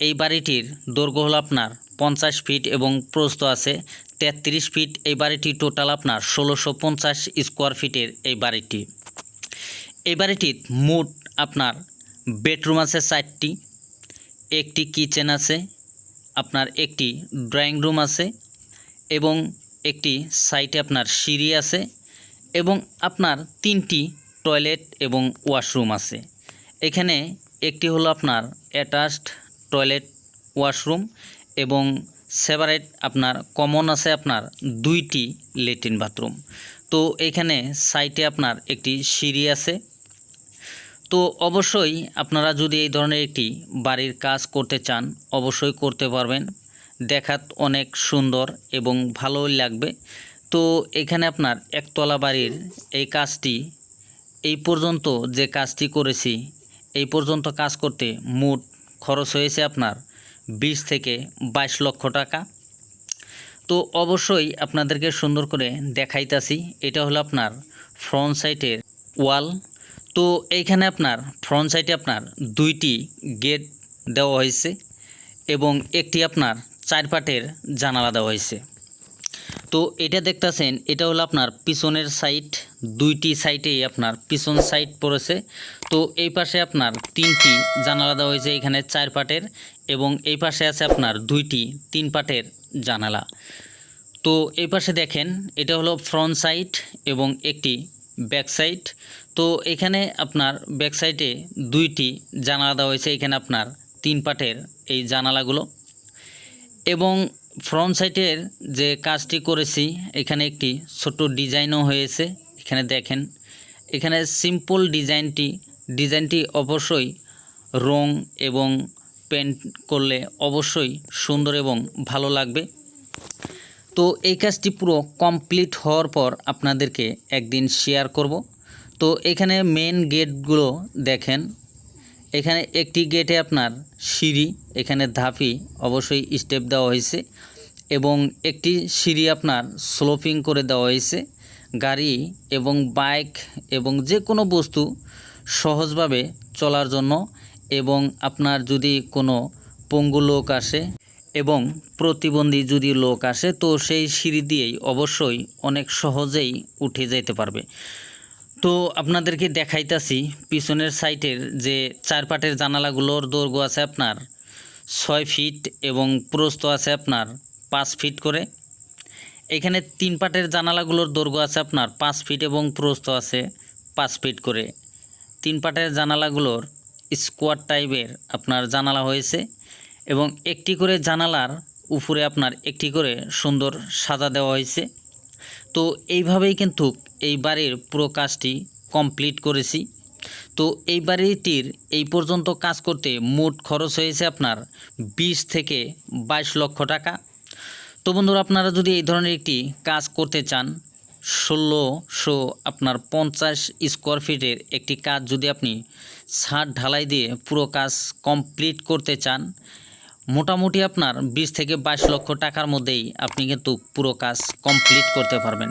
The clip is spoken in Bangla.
এই বাড়িটির দৈর্ঘ্য হলো আপনার পঞ্চাশ ফিট এবং প্রস্থ আছে তেত্রিশ ফিট। এই বাড়িটি টোটাল আপনার ষোলোশো পঞ্চাশ স্কোয়ার ফিটের এই বাড়িটি। এই বাড়িটির মোট আপনার বেডরুম আছে চারটি, একটি কিচেন আছে, আপনার একটি ড্রয়িং রুম আছে এবং একটি সাইটে আপনার সিঁড়ি আছে এবং আপনার তিনটি টয়লেট এবং ওয়াশরুম আছে। এখানে একটি হলো আপনার অ্যাটাচড টয়লেট, ওয়াশরুম এবং সেপারেট আপনার, কমন আছে আপনার দুইটি লেট্রিন বাথরুম। তো এখানে সাইটে আপনার একটি সিঁড়ি আছে। তো অবশ্যই আপনারা যদি এই ধরনের একটি বাড়ির কাজ করতে চান, অবশ্যই করতে পারবেন। দেখাত অনেক সুন্দর এবং ভালোই লাগবে। তো এখানে আপনার একতলা বাড়ির এই কাজটি, এই পর্যন্ত যে কাজটি করেছি, এই পর্যন্ত কাজ করতে মোট খরচ হয়েছে আপনার বিশ থেকে বাইশ লক্ষ টাকা। তো অবশ্যই আপনাদেরকে সুন্দর করে দেখাইতাছি, এটা হলো আপনার ফ্রন্ট সাইটের ওয়াল তো এইখানে আপনার ফ্রন্ট সাইডে আপনার দুইটি গেট দেওয়া হয়েছে এবং একটি আপনার চার পাটের জানালা দেওয়া হয়েছে। তো এটা দেখতেছেন, এটা হলো আপনার পিছনের সাইড দুইটি সাইডেই আপনার পিছন সাইড পড়েছে। তো এই পাশে আপনার তিনটি জানালা দেওয়া হয়েছে এখানে চার পাটের এবং এই পাশে আছে আপনার দুইটি তিন পাটের জানালা। তো এই পাশে দেখেন, এটা হলো ফ্রন্ট সাইড এবং একটি ব্যাক সাইড তো এখানে আপনার ব্যাক সাইডে দুইটি জানালা দেওয়া হয়েছে, এখানে আপনার তিন পাটের এই জানালাগুলো। এবং ফ্রন্ট সাইডের যে কাজটি করেছি, এখানে একটি ছোট ডিজাইনও হয়েছে। এখানে দেখেন, এখানে সিম্পল ডিজাইনটি ডিজাইনটি অবশ্যই রং এবং পেন্ট করলে অবশ্যই সুন্দর এবং ভালো লাগবে। তো এই কাজটি পুরো কমপ্লিট হওয়ার পর আপনাদেরকে একদিন শেয়ার করব। তো এখানে মেন গেটগুলো দেখেন এখানে একটি গেটে আপনার সিঁড়ি, এখানে ধাপি অবশ্যই স্টেপ দেওয়া হয়েছে এবং একটি সিঁড়ি আপনার স্লোপিং করে দেওয়া হয়েছে। গাড়ি এবং বাইক এবং যে কোনো বস্তু সহজভাবে চলার জন্য এবং আপনার যদি কোনো পঙ্গু লোক আসে এবং প্রতিবন্ধী যদি লোক আসে, তো সেই সিঁড়ি দিয়েই অবশ্যই অনেক সহজেই উঠে যেতে পারবে। তো আপনাদেরকে দেখাইতাছি পিছনের সাইটের যে চারপাটের জানালাগুলোর দৈর্ঘ্য আছে আপনার ছয় ফিট এবং প্রস্থ আছে আপনার পাঁচ ফিট করে। এখানে তিন পাটের জানালাগুলোর দৈর্ঘ্য আছে আপনার পাঁচ ফিট এবং প্রস্থ আছে পাঁচ ফিট করে। তিন পাটের জানালাগুলোর স্কোয়ার টাইপের আপনার জানালা হয়েছে এবং একটি করে জানালার উপরে আপনার একটি করে সুন্দর সাজা দেওয়া হয়েছে। তো এইভাবেই কিন্তু এই বাড়ির পুরো কাজটি কমপ্লিট করেছি। তো এই বাড়িটির এই পর্যন্ত কাজ করতে মোট খরচ হয়েছে আপনার বিশ থেকে বাইশ লক্ষ টাকা। তো বন্ধুরা, আপনারা যদি এই ধরনের একটি কাজ করতে চান, ষোলোশো আপনার পঞ্চাশ স্কোয়ার ফিটের একটি কাজ যদি আপনি ছাদ ঢালাই দিয়ে পুরো কাজ কমপ্লিট করতে চান, মোটামুটি আপনার বিশ থেকে বাইশ লক্ষ টাকার মধ্যেই আপনি কিন্তু পুরো কাজ কমপ্লিট করতে পারবেন।